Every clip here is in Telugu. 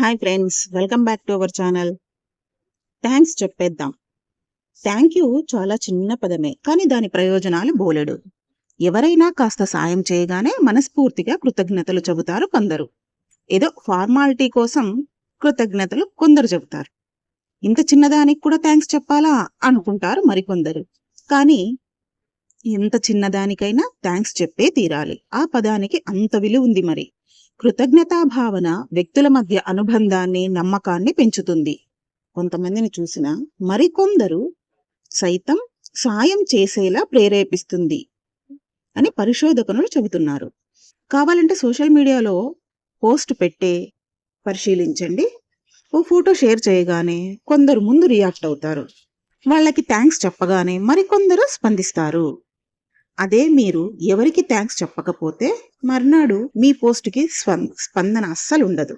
Hi friends welcome back to our channel thanks చెప్పేద్దాం. థ్యాంక్ యూ చాలా చిన్న పదమే కానీ దాని ప్రయోజనాలు బోలెడు. ఎవరైనా కాస్త సాయం చేయగానే మనస్ఫూర్తిగా కృతజ్ఞతలు చెబుతారు కొందరు. ఏదో ఫార్మాలిటీ కోసం కృతజ్ఞతలు కొందరు చెబుతారు. ఇంత చిన్నదానికి కూడా థ్యాంక్స్ చెప్పాలా అనుకుంటారు మరికొందరు. కానీ ఎంత చిన్నదానికైనా థ్యాంక్స్ చెప్పే తీరాలి. ఆ పదానికి అంత విలువ ఉంది మరి. కృతజ్ఞతా భావన వ్యక్తుల మధ్య అనుబంధాన్ని నమ్మకాన్ని పెంచుతుంది. కొంతమందిని చూసిన మరికొందరు సైతం సాయం చేసేలా ప్రేరేపిస్తుంది అని పరిశోధకులు చెబుతున్నారు. కావాలంటే సోషల్ మీడియాలో పోస్ట్ పెట్టే పరిశీలించండి. ఓ ఫోటో షేర్ చేయగానే కొందరు ముందు రియాక్ట్ అవుతారు. వాళ్ళకి థ్యాంక్స్ చెప్పగానే మరికొందరు స్పందిస్తారు. అదే మీరు ఎవరికి థ్యాంక్స్ చెప్పకపోతే మర్నాడు మీ పోస్ట్కి స్పందన అస్సలు ఉండదు.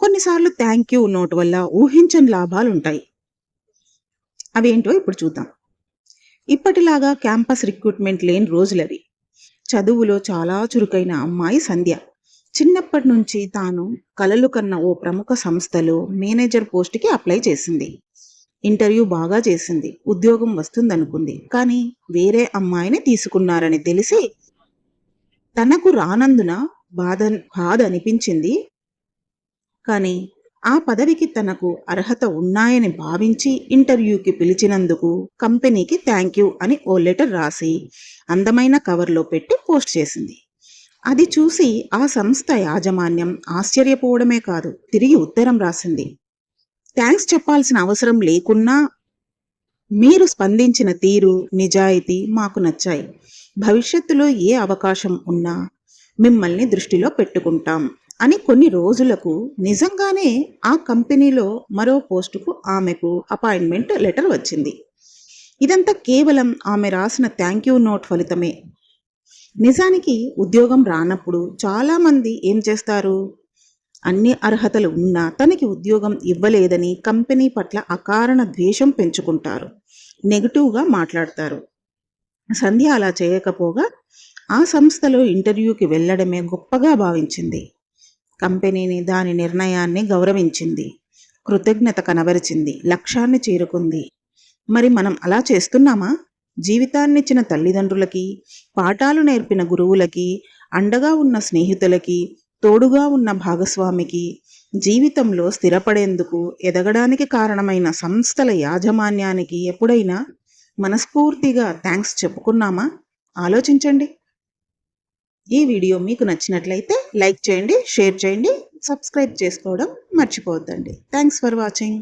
కొన్నిసార్లు థ్యాంక్ యూ నోట్ వల్ల ఊహించని లాభాలు ఉంటాయి. అవేంటో ఇప్పుడు చూద్దాం. ఇప్పటిలాగా క్యాంపస్ రిక్రూట్మెంట్ లేని రోజులవి. చదువులో చాలా చురుకైన అమ్మాయి సంధ్య. చిన్నప్పటి నుంచి తాను కలలు కన్న ఓ ప్రముఖ సంస్థలో మేనేజర్ పోస్ట్కి అప్లై చేసింది. ఇంటర్వ్యూ బాగా చేసింది ఉద్యోగం వస్తుందనుకుంది. కానీ వేరే అమ్మాయిని తీసుకున్నారని తెలిసి తనకు రానందున బాధ బాధ అనిపించింది. కానీ ఆ పదవికి తనకు అర్హత ఉన్నాయని భావించి ఇంటర్వ్యూకి పిలిచినందుకు కంపెనీకి థ్యాంక్ యూ అని ఓ లెటర్ రాసి అందమైన కవర్లో పెట్టి పోస్ట్ చేసింది. అది చూసి ఆ సంస్థ యాజమాన్యం ఆశ్చర్యపోవడమే కాదు తిరిగి ఉత్తరం రాసింది. థ్యాంక్స్ చెప్పాల్సిన అవసరం లేకున్నా మీరు స్పందించిన తీరు నిజాయితీ మాకు నచ్చాయి. భవిష్యత్తులో ఏ అవకాశం ఉన్నా మిమ్మల్ని దృష్టిలో పెట్టుకుంటాం అని కొన్ని రోజులకు నిజంగానే ఆ కంపెనీలో మరో పోస్టుకు ఆమెకు అపాయింట్మెంట్ లెటర్ వచ్చింది. ఇదంతా కేవలం ఆమె రాసిన థ్యాంక్ యూ నోట్ ఫలితమే. నిజానికి ఉద్యోగం రానప్పుడు చాలామంది ఏం చేస్తారు? అన్ని అర్హతలు ఉన్నా తనకి ఉద్యోగం ఇవ్వలేదని కంపెనీ పట్ల అకారణ ద్వేషం పెంచుకుంటారు. నెగిటివ్గా మాట్లాడతారు. సంధ్య అలా చేయకపోగా ఆ సంస్థలో ఇంటర్వ్యూకి వెళ్ళడమే గొప్పగా భావించింది. కంపెనీని దాని నిర్ణయాన్ని గౌరవించింది. కృతజ్ఞత కనబరిచింది. లక్ష్యాన్ని చేరుకుంది. మరి మనం అలా చేస్తున్నామా? జీవితాన్నిచ్చిన తల్లిదండ్రులకి పాఠాలు నేర్పిన గురువులకి అండగా ఉన్న స్నేహితులకి తోడుగా ఉన్న భాగస్వామికి జీవితంలో స్థిరపడేందుకు ఎదగడానికి కారణమైన సంస్థల యాజమాన్యానికి ఎప్పుడైనా మనస్ఫూర్తిగా థ్యాంక్స్ చెప్పుకున్నామా? ఆలోచించండి. ఈ వీడియో మీకు నచ్చినట్లయితే లైక్ చేయండి షేర్ చేయండి సబ్స్క్రైబ్ చేసుకోవడం మర్చిపోవద్దండి. Thanks for watching.